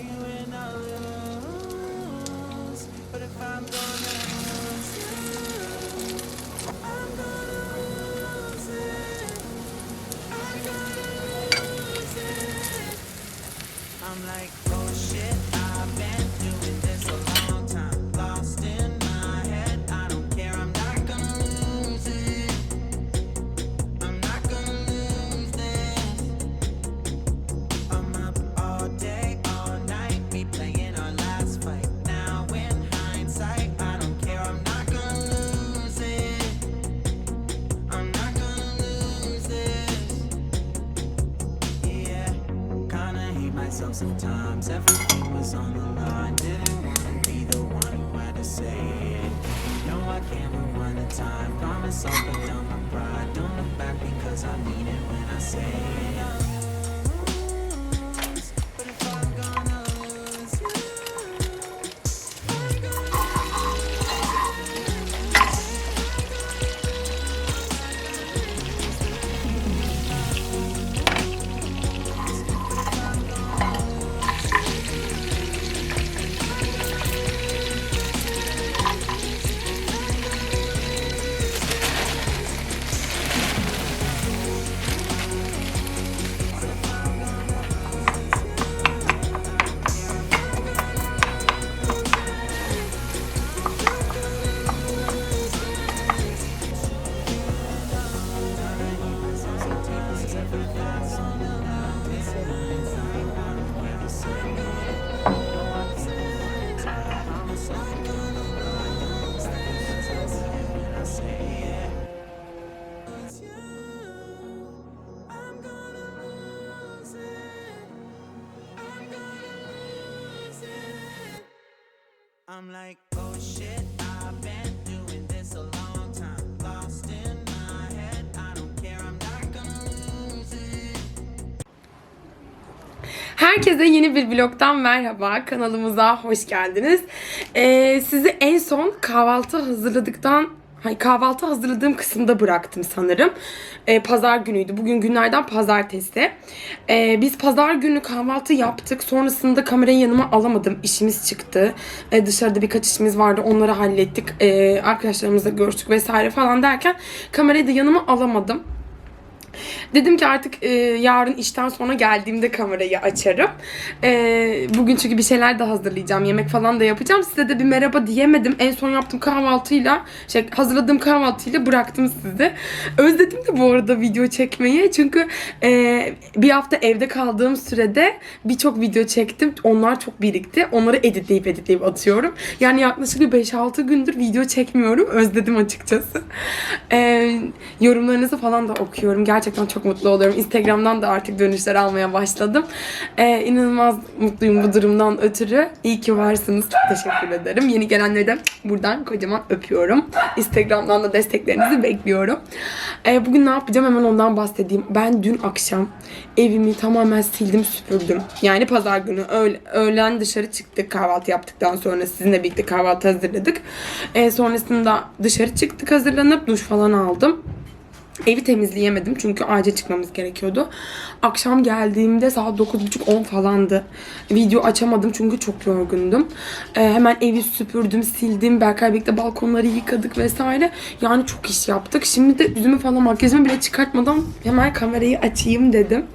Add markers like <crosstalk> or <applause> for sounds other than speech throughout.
when I lose, but if I'm gonna myself sometimes. Everything was on the line. Didn't wanna be the one who had to say it. No, I can't rewind the time. Promise I'll put down my pride. Don't look back because I mean it when I say it. Herkese yeni bir vlogdan merhaba. Kanalımıza hoş geldiniz. Ee, sizi en son kahvaltı hazırladıktan Hayır, kahvaltı hazırladığım kısımda bıraktım sanırım. Ee, pazar günüydü. Bugün günlerden pazartesi. Ee, biz pazar günü kahvaltı yaptık. Sonrasında kamerayı yanıma alamadım. İşimiz çıktı. Ee, dışarıda birkaç işimiz vardı. Onları hallettik. Ee, arkadaşlarımızla görüştük vesaire falan derken kamerayı da yanıma alamadım. Dedim ki artık e, yarın işten sonra geldiğimde kamerayı açarım. E, bugün çünkü bir şeyler de hazırlayacağım. Yemek falan da yapacağım. Size de bir merhaba diyemedim. En son yaptığım kahvaltıyla, şey hazırladığım kahvaltıyla bıraktım sizi. Özledim de bu arada video çekmeyi. Çünkü e, bir hafta evde kaldığım sürede birçok video çektim. Onlar çok birikti. Onları editleyip editleyip atıyorum. Yani yaklaşık bir 5-6 gündür video çekmiyorum. Özledim açıkçası. E, yorumlarınızı falan da okuyorum. Gerçekten çok mutlu oluyorum. Instagram'dan da artık dönüşler almaya başladım. Ee, inanılmaz mutluyum bu durumdan ötürü. İyi ki varsınız. Çok teşekkür ederim. Yeni gelenleri de buradan kocaman öpüyorum. Instagram'dan da desteklerinizi bekliyorum. Ee, bugün ne yapacağım hemen ondan bahsedeyim. Ben dün akşam evimi tamamen sildim süpürdüm. Yani pazar günü öğle, öğlen dışarı çıktık kahvaltı yaptıktan sonra sizinle birlikte kahvaltı hazırladık. Ee, sonrasında dışarı çıktık hazırlanıp duş falan aldım. Evi temizleyemedim çünkü acil çıkmamız gerekiyordu. Akşam geldiğimde saat 9.30-10 falandı. Video açamadım çünkü çok yorgundum. Ee, hemen evi süpürdüm, sildim. Berkay birlikte balkonları yıkadık vesaire. Yani çok iş yaptık. Şimdi de yüzümü falan makyajımı bile çıkartmadan hemen kamerayı açayım dedim.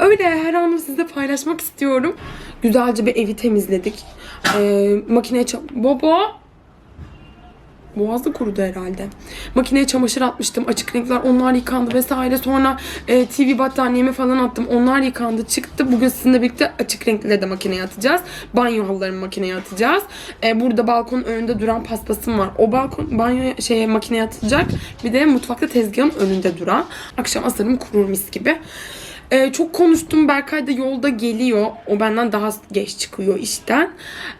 Öyle her anı sizle paylaşmak istiyorum. Güzelce bir evi temizledik. Ee, makineye çab... Baba! Boğazı kurudu herhalde. Makineye çamaşır atmıştım. Açık renkler onlar yıkandı vesaire. Sonra e, TV battaniyemi falan attım. Onlar yıkandı çıktı. Bugün sizinle birlikte açık renkleri de makineye atacağız. Banyo halılarını makineye atacağız. E, burada balkonun önünde duran paspasım var. O balkon banyo şeye makineye atacak. Bir de mutfakta tezgahın önünde duran. Akşam asarım kurur mis gibi. Ee, çok konuştum. Berkay da yolda geliyor. O benden daha geç çıkıyor işten.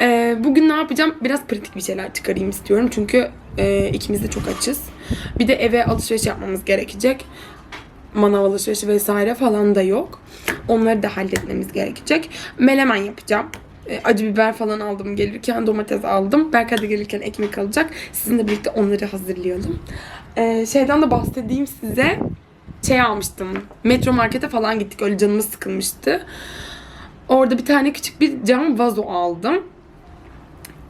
Ee, bugün ne yapacağım? Biraz pratik bir şeyler çıkarayım istiyorum. Çünkü e, ikimiz de çok açız. Bir de eve alışveriş yapmamız gerekecek. Manav alışverişi vesaire falan da yok. Onları da halletmemiz gerekecek. Melemen yapacağım. E, acı biber falan aldım gelirken. Domates aldım. Berkay da gelirken ekmek alacak. Sizinle birlikte onları hazırlayalım. E, şeyden de bahsedeyim size. Şey almıştım. Metro markete falan gittik. Öyle canımız sıkılmıştı. Orada bir tane küçük bir cam vazo aldım.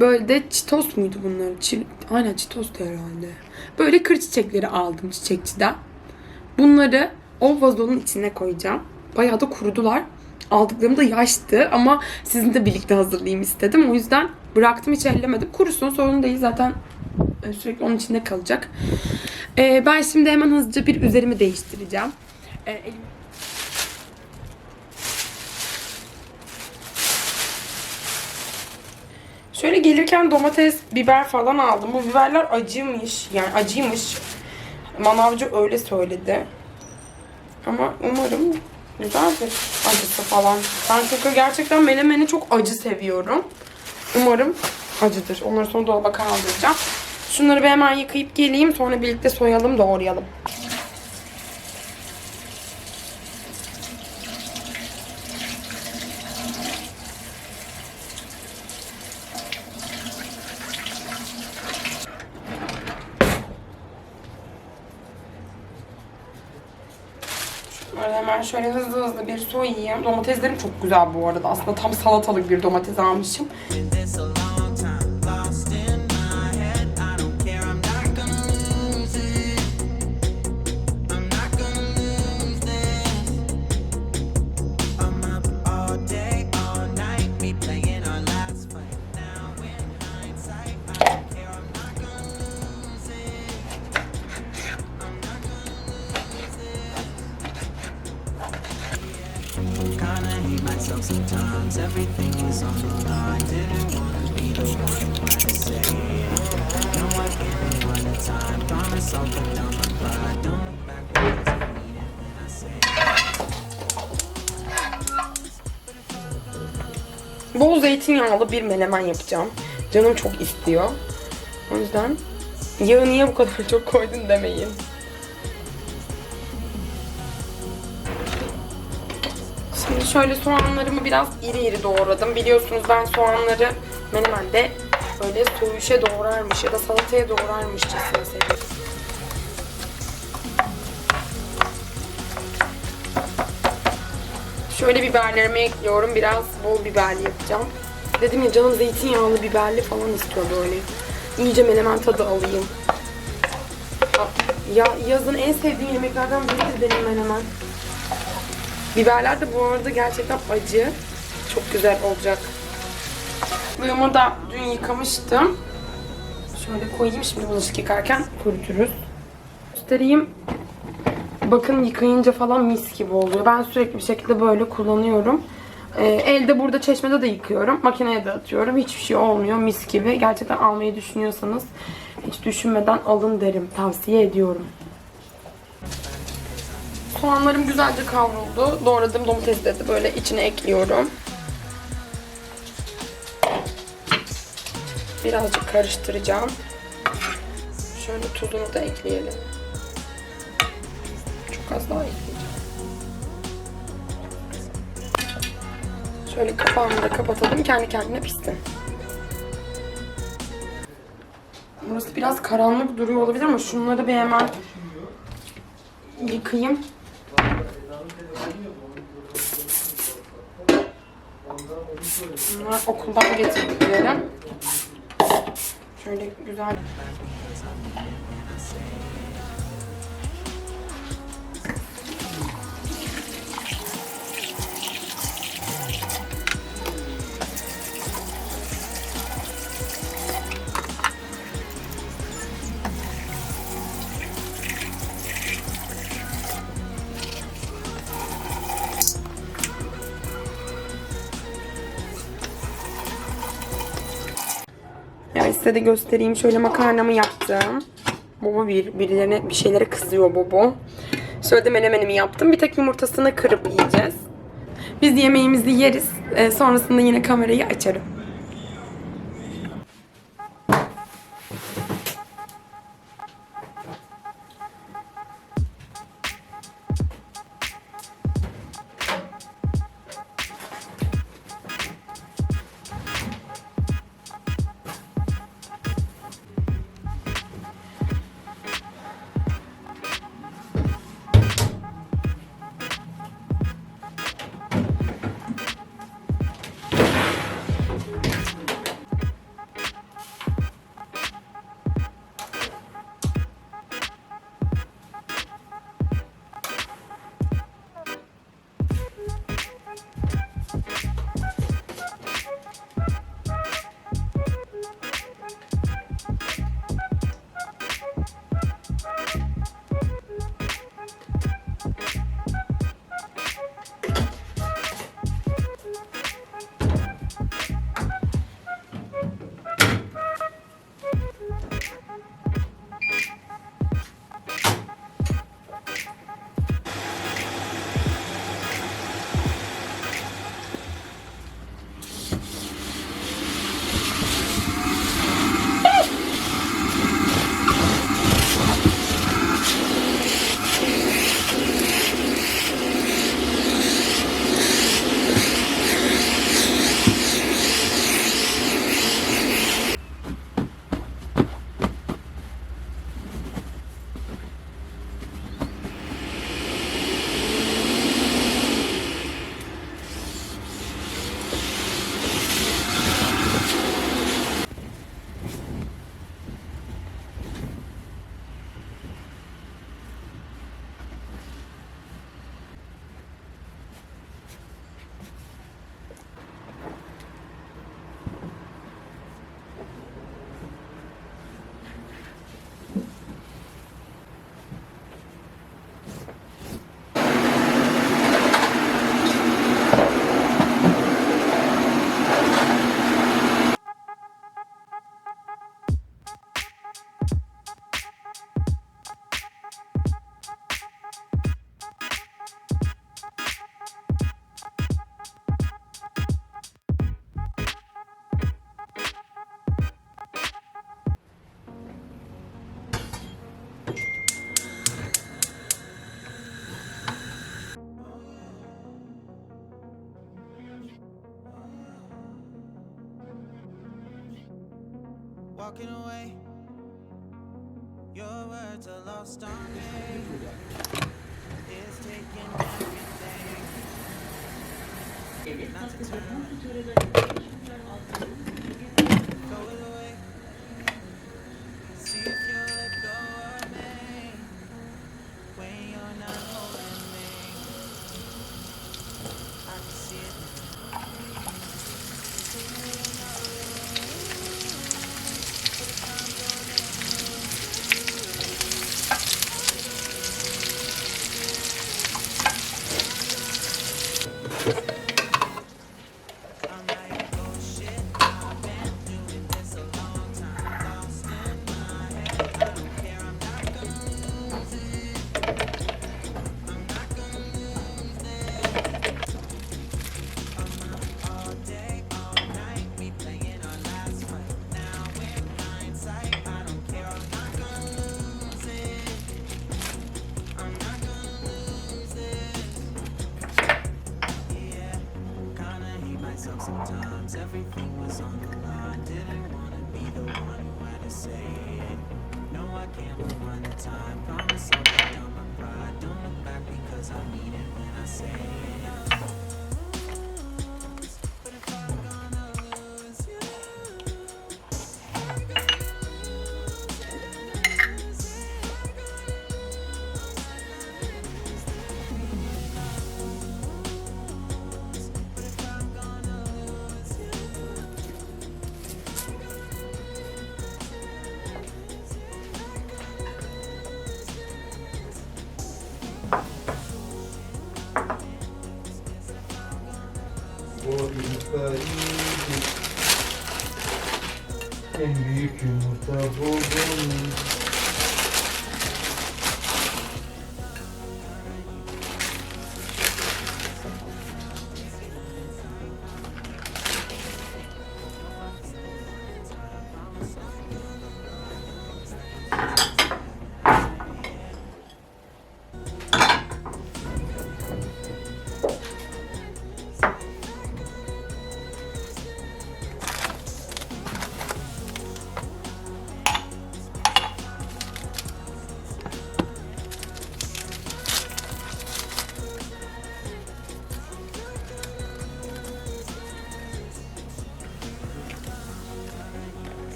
Böyle de çitos muydu bunlar? Çi Aynen çitostu herhalde. Böyle kır çiçekleri aldım çiçekçiden. Bunları o vazonun içine koyacağım. Bayağı da kurudular. Aldıklarım da yaştı ama sizinle birlikte hazırlayayım istedim. O yüzden bıraktım hiç ellemedim. Kurusun sorun değil zaten e, sürekli onun içinde kalacak. Ee, ben şimdi hemen hızlıca bir üzerimi değiştireceğim. Ee, elim- Şöyle gelirken domates, biber falan aldım. Bu biberler acıymış. Yani acıymış. Manavcı öyle söyledi. Ama umarım güzeldir acısı falan. Ben çünkü gerçekten menemeni çok acı seviyorum. Umarım acıdır. Onları sonra dolaba kaldıracağım. Şunları bir hemen yıkayıp geleyim. Sonra birlikte soyalım doğrayalım. Hemen şöyle hızlı hızlı bir soyayım. Domateslerim çok güzel bu arada. Aslında tam salatalık bir domates almışım. Zeytinyağlı bir menemen yapacağım. Canım çok istiyor. O yüzden yağı niye bu kadar <laughs> çok koydun demeyin. Şimdi şöyle soğanlarımı biraz iri iri doğradım. Biliyorsunuz ben soğanları menemende böyle söğüşe doğrarmış ya da salataya doğrarmışçasına seviyorum. Şöyle biberlerimi ekliyorum. Biraz bol biberli yapacağım. Dedim ya canım zeytinyağlı biberli falan istiyor böyle. İyice menemen tadı alayım. Aa, Ya yazın en sevdiğim yemeklerden biridir benim menemen. Biberler de bu arada gerçekten acı. Çok güzel olacak. Suyumu da dün yıkamıştım. Şöyle koyayım şimdi bulaşık yıkarken kuruturuz. Göstereyim. Bakın yıkayınca falan mis gibi oluyor. Ben sürekli bir şekilde böyle kullanıyorum. Ee, elde burada çeşmede de yıkıyorum. Makineye de atıyorum. Hiçbir şey olmuyor. Mis gibi. Gerçekten almayı düşünüyorsanız hiç düşünmeden alın derim. Tavsiye ediyorum. Soğanlarım güzelce kavruldu. Doğradığım domatesleri de böyle içine ekliyorum. Birazcık karıştıracağım. Şöyle tuzunu da ekleyelim. Çok az daha ekleyeceğim. Şöyle kapağını da kapatalım. Kendi kendine pişsin. Burası biraz karanlık duruyor olabilir ama şunları bir hemen yıkayayım. Bunlar okuldan getirdiklerim. Şöyle güzel. Size de göstereyim. Şöyle makarnamı yaptım. Bobo bir, birilerine bir şeylere kızıyor Bobo. Şöyle de menemenimi yaptım. Bir tek yumurtasını kırıp yiyeceğiz. Biz yemeğimizi yeriz. Ee, sonrasında yine kamerayı açarım. walking away. Your words are lost on me. It's taking everything. Not to turn. Go away. I say Tem ritmo, tá bom, bonito.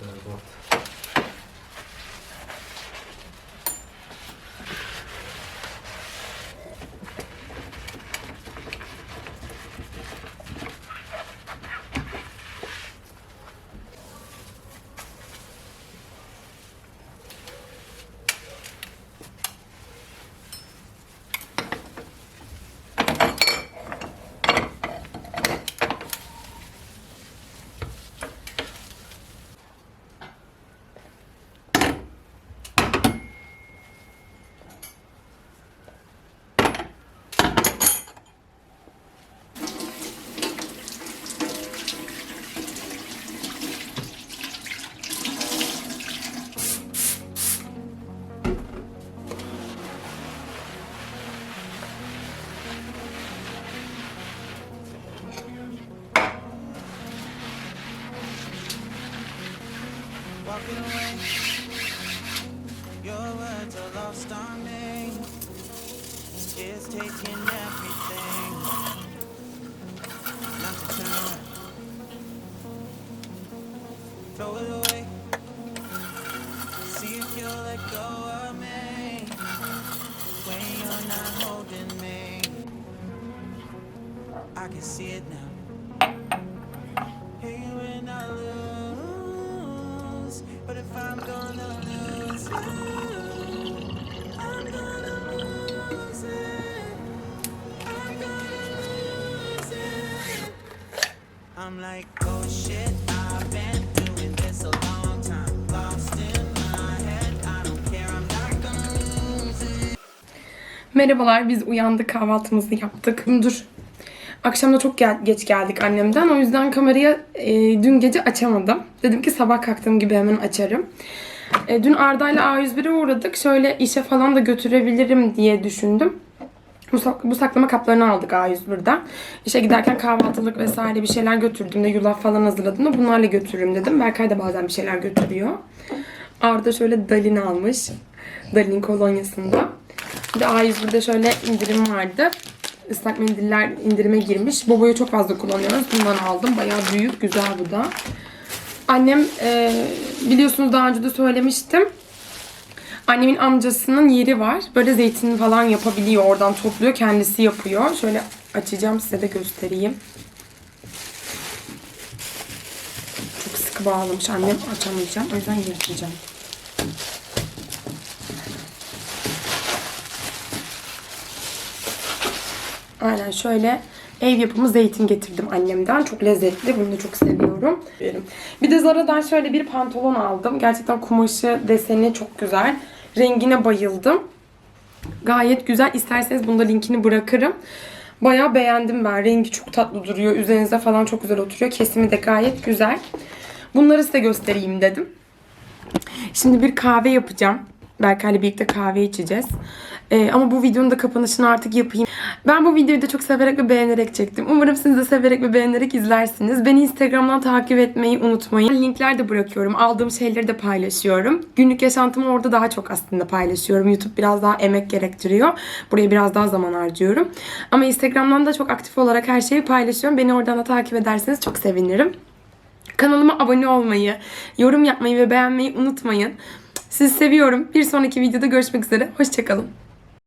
Berbat. I can see it now. Hey, when I lose, but if I'm gonna lose you, I'm gonna lose it. I'm gonna lose it. I'm like, oh shit, I've been doing this a long time. Lost in. Merhabalar, biz uyandık, kahvaltımızı yaptık. Dur. Akşam da çok gel- geç geldik annemden. O yüzden kamerayı e, dün gece açamadım. Dedim ki sabah kalktığım gibi hemen açarım. E, dün Arda'yla A101'e uğradık. Şöyle işe falan da götürebilirim diye düşündüm. Bu, sak- bu saklama kaplarını aldık A101'den. İşe giderken kahvaltılık vesaire bir şeyler götürdüğümde, yulaf falan hazırladığımda bunlarla götürürüm dedim. Berkay da bazen bir şeyler götürüyor. Arda şöyle Dalin almış. Dalin kolonyasında. Bir de A101'de şöyle indirim vardı. Islak mendiller indirime girmiş. Bobo'yu çok fazla kullanıyoruz. Bundan aldım. Bayağı büyük, güzel bu da. Annem e, biliyorsunuz daha önce de söylemiştim. Annemin amcasının yeri var. Böyle zeytin falan yapabiliyor. Oradan topluyor. Kendisi yapıyor. Şöyle açacağım size de göstereyim. Çok sıkı bağlamış annem. Açamayacağım. O yüzden yırtacağım. Aynen şöyle ev yapımı zeytin getirdim annemden. Çok lezzetli. Bunu da çok seviyorum. Bir de Zara'dan şöyle bir pantolon aldım. Gerçekten kumaşı, deseni çok güzel. Rengine bayıldım. Gayet güzel. İsterseniz bunda linkini bırakırım. Bayağı beğendim ben. Rengi çok tatlı duruyor. Üzerinize falan çok güzel oturuyor. Kesimi de gayet güzel. Bunları size göstereyim dedim. Şimdi bir kahve yapacağım. Berkay'la birlikte kahve içeceğiz. Ee, ama bu videonun da kapanışını artık yapayım. Ben bu videoyu da çok severek ve beğenerek çektim. Umarım siz de severek ve beğenerek izlersiniz. Beni Instagram'dan takip etmeyi unutmayın. Linkler de bırakıyorum. Aldığım şeyleri de paylaşıyorum. Günlük yaşantımı orada daha çok aslında paylaşıyorum. YouTube biraz daha emek gerektiriyor. Buraya biraz daha zaman harcıyorum. Ama Instagram'dan da çok aktif olarak her şeyi paylaşıyorum. Beni oradan da takip ederseniz çok sevinirim. Kanalıma abone olmayı, yorum yapmayı ve beğenmeyi unutmayın. Sizi seviyorum. Bir sonraki videoda görüşmek üzere. Hoşçakalın.